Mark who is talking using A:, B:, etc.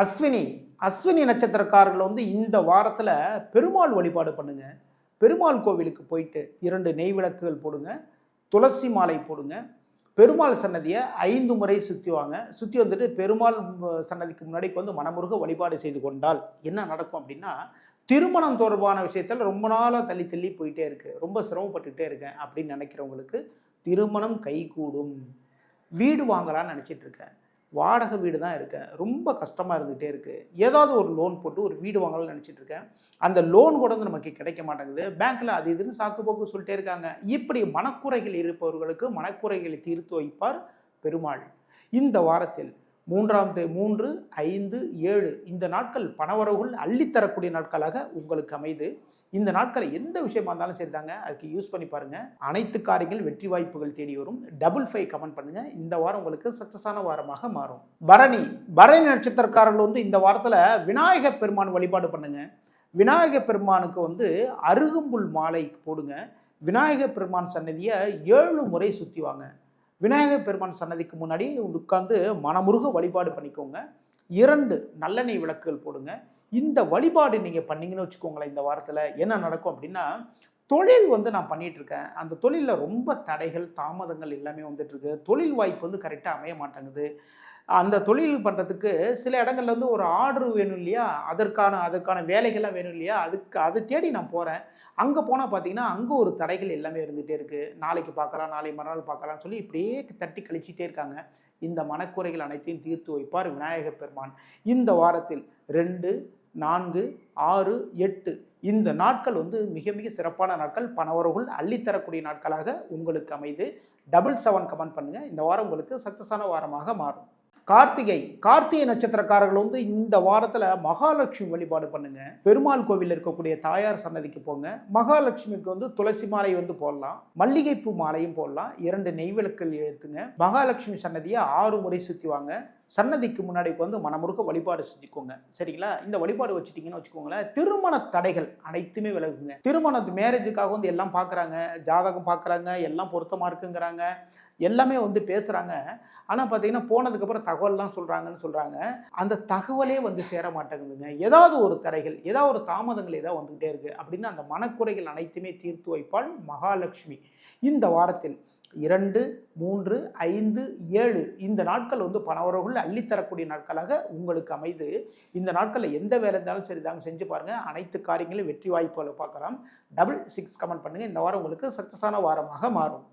A: அஸ்வினி அஸ்வினி நட்சத்திரக்காரர்கள் வந்து இந்த வாரத்தில் பெருமாள் வழிபாடு பண்ணுங்க. பெருமாள் கோவிலுக்கு போயிட்டு இரண்டு நெய் விளக்குகள் போடுங்க துளசி மாலை போடுங்க. பெருமாள் சன்னதியை ஐந்து முறை சுற்றி வாங்க. சுற்றி வந்துட்டு பெருமாள் சன்னதிக்கு முன்னாடிக்கு வந்து மனமுருக வழிபாடு செய்து கொண்டால் என்ன நடக்கும் அப்படின்னா திருமணம் தொடர்பான விஷயத்தில் ரொம்ப நாளாக தள்ளி தள்ளி போயிட்டே இருக்கு. ரொம்ப சிரமப்பட்டுக்கிட்டே இருக்கேன் அப்படின்னு நினைக்கிறவங்களுக்கு திருமணம் கைகூடும். வீடு வாங்கலாம்னு நினச்சிட்டு இருக்கேன். வாடகை வீடு தான் இருக்கேன் ரொம்ப கஷ்டமாக இருந்துகிட்டே இருக்குது ஏதாவது ஒரு லோன் போட்டு ஒரு வீடு வாங்கலாம்னு நினச்சிட்டு இருக்கேன். அந்த லோன் கூட வந்து நமக்கு கிடைக்க மாட்டேங்குது. பேங்க்கில் அது இதுன்னு சாக்கு போக்கு சொல்லிட்டே இருக்காங்க. இப்படி மனக்குறைகள் இருப்பவர்களுக்கு மனக்குறைகளை தீர்த்து வைப்பார் பெருமாள். இந்த வாரத்தில் மூன்றாம் தே மூன்று ஐந்து ஏழு. இந்த நாட்கள் பணவரவுகள் அள்ளித்தரக்கூடிய நாட்களாக உங்களுக்கு அமைது. இந்த நாட்களை எந்த விஷயமா இருந்தாலும் சரிதாங்க அதுக்கு யூஸ் பண்ணி பாருங்க. அனைத்து காரியங்கள் வெற்றி வாய்ப்புகள் தேடி வரும். டபுள் ஃபைவ் கமெண்ட் பண்ணுங்க. இந்த வாரம் உங்களுக்கு சக்சஸான வாரமாக மாறும். பரணி பரணி நட்சத்திரக்காரர்கள் வந்து இந்த வாரத்தில் விநாயகர் பெருமான் வழிபாடு பண்ணுங்க. விநாயகர் பெருமானுக்கு வந்து அருகும்புல் மாலை போடுங்க. விநாயகர் பெருமான் சன்னதியை ஏழு முறை சுற்றி வாங்க. விநாயகர் பெருமான் சன்னதிக்கு முன்னாடி உட்கார்ந்து மனமுருக வழிபாடு பண்ணிக்கோங்க. இரண்டு நல்லெண்ணெய் விளக்குகள் போடுங்க. இந்த வழிபாடு நீங்கள் பண்ணீங்கன்னு வச்சுக்கோங்களேன் இந்த வாரத்தில் என்ன நடக்கும் அப்படின்னா தொழில் வந்து நான் பண்ணிட்டு இருக்கேன் அந்த தொழிலில் ரொம்ப தடைகள் தாமதங்கள் எல்லாமே வந்துட்டு இருக்கு தொழில் வாய்ப்பு வந்து கரெக்டாக அமைய மாட்டேங்குது. அந்த தொழில் பண்ணுறதுக்கு சில இடங்கள்ல வந்து ஒரு ஆர்டர் வேணும் இல்லையா? அதற்கான அதற்கான வேலைகள்லாம் வேணும் இல்லையா? அதுக்கு அதை தேடி நான் போகிறேன் அங்கே போனால் பார்த்தீங்கன்னா அங்கே ஒரு தடைகள் எல்லாமே இருந்துகிட்டே இருக்குது நாளைக்கு பார்க்கலாம் நாளை மறுநாள் பார்க்கலாம்னு சொல்லி இப்படியே தட்டி கழிச்சிட்டே இருக்காங்க. இந்த மனக்குறைகள் அனைத்தையும் தீர்த்து வைப்பார் விநாயகர் பெருமான். இந்த வாரத்தில் ரெண்டு நான்கு ஆறு எட்டு. இந்த நாட்கள் வந்து மிக மிக சிறப்பான நாட்கள். பணவர்கள் அள்ளித்தரக்கூடிய நாட்களாக உங்களுக்கு அமைது. டபுள் செவன் கமெண்ட் பண்ணுங்கள் இந்த வாரம் உங்களுக்கு சக்ஸஸான வாரமாக மாறும். கார்த்திகை கார்த்திகை நட்சத்திரக்காரர்கள் வந்து இந்த வாரத்தில் மகாலட்சுமி வழிபாடு பண்ணுங்க. பெருமாள் கோவில் இருக்கக்கூடிய தாயார் சன்னதிக்கு போங்க. மகாலட்சுமிக்கு வந்து துளசி மாலை வந்து போடலாம். மல்லிகைப்பூ மாலையும் போடலாம். இரண்டு நெய்விளக்குகள் எழுத்துங்க மகாலட்சுமி சன்னதியை ஆறு முறை சுற்றி வாங்க. சன்னதிக்கு முன்னாடி வந்து மனமுறுக்க வழிபாடு செஞ்சுக்கோங்க. சரிங்களா? இந்த வழிபாடு வச்சுட்டீங்கன்னு வச்சுக்கோங்களேன் திருமண தடைகள் அனைத்துமே விலகுங்க. திருமண மேரேஜுக்காக வந்து எல்லாம் பார்க்குறாங்க ஜாதகம் பார்க்குறாங்க எல்லாம் பொருத்தமாக இருக்குங்கிறாங்க. எல்லாமே வந்து பேசுகிறாங்க ஆனால் பார்த்தீங்கன்னா போனதுக்கப்புறம் தகவல்லாம் சொல்கிறாங்கன்னு சொல்கிறாங்க அந்த தகவலே வந்து சேர மாட்டேங்குதுங்க. ஏதாவது ஒரு தடைகள் ஏதாவது ஒரு தாமதங்கள் ஏதாவது வந்துக்கிட்டே இருக்குது அப்படின்னு அந்த மனக்குறைகள் அனைத்துமே தீர்த்து வைப்பாள் மகாலட்சுமி. இந்த வாரத்தில் இரண்டு மூன்று ஐந்து ஏழு இந்த நாட்கள் வந்து பணவரவுகள் அள்ளித்தரக்கூடிய நாட்களாக உங்களுக்கு அமைது. இந்த நாட்களில் எந்த வேலை இருந்தாலும் சரி தாங்க செஞ்சு பாருங்கள் அனைத்து காரியங்களும் வெற்றி வாய்ப்புகளை பார்க்கலாம். டபுள் சிக்ஸ் கமெண்ட் பண்ணுங்கள் இந்த வாரம் உங்களுக்கு சக்ஸஸான வாரமாக மாறும்.